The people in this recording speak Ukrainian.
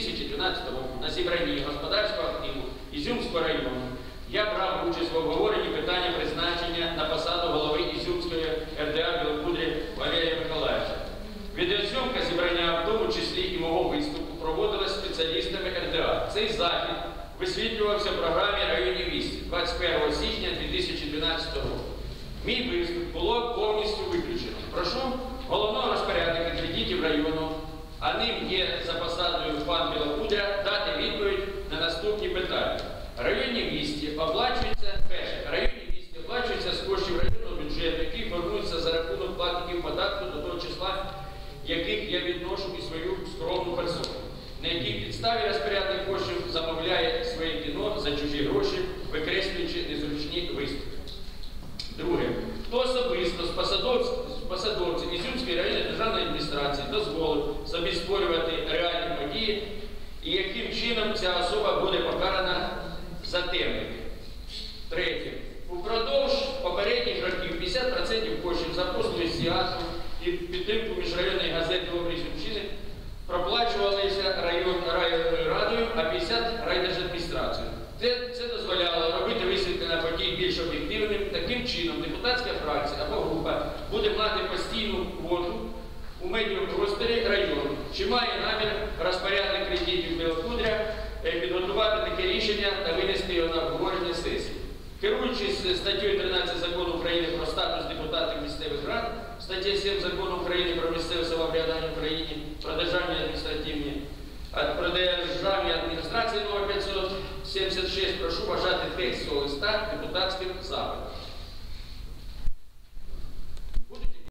2012 року на зібранні господарського активу Ізюмського району я брав участь в обговоренні питання призначення на посаду голови Ізюмської РДА Білокудрі Валерія Миколаївича. Відеозйомка зібрання, в тому числі і мого виступу, проводилась спеціалістами РДА. Цей захід висвітлювався в програмі «Районні вісті» 21 січня 2012 року. Мій виступ було повністю виключено. Прошу головного розпорядника кредитів району, а ним є за посадою пан Білокудря, дати відповідь на наступні питання. Районні вісті оплачуються перше. Районні вісті оплачуються з коштів районного бюджету, який формується за рахунок платників податку до того числа, яких я відношу і свою скромну персону. На якій підставі розпорядник коштів замовляє своє кіно за чужі гроші, викреслюючи незручні виступи. Друге, хто особисто з посадовців, з посадовців Ізюмської районної державної адміністрації дозволив собі створювати реальні події і яким чином ця особа буде покарана за темники. Третє. Упродовж попередніх років 50% коштів за послуги з театру і підтримку міжрайонної газети «Обріз Сумщини проплачувалися район, районною радою, а 50 райдержадміністрацією. Це, це дозволяло робити висвітлення подій більш об'єктивним. Таким чином, депутатська фракція або група буде мати постійну квоту у медіапросторі району. Чи має намір розпорядник кредитів Білокудря е, підготувати таке рішення та винести його на обговорення сесії? Керуючись статтею 13 закону України про статус депутатів місцевих рад, стаття 7 закону України про місцеве самоврядування в Україні, про державні адміністративні, про державні адміністрації номер 576, прошу вважати текст листа депутатським запитом.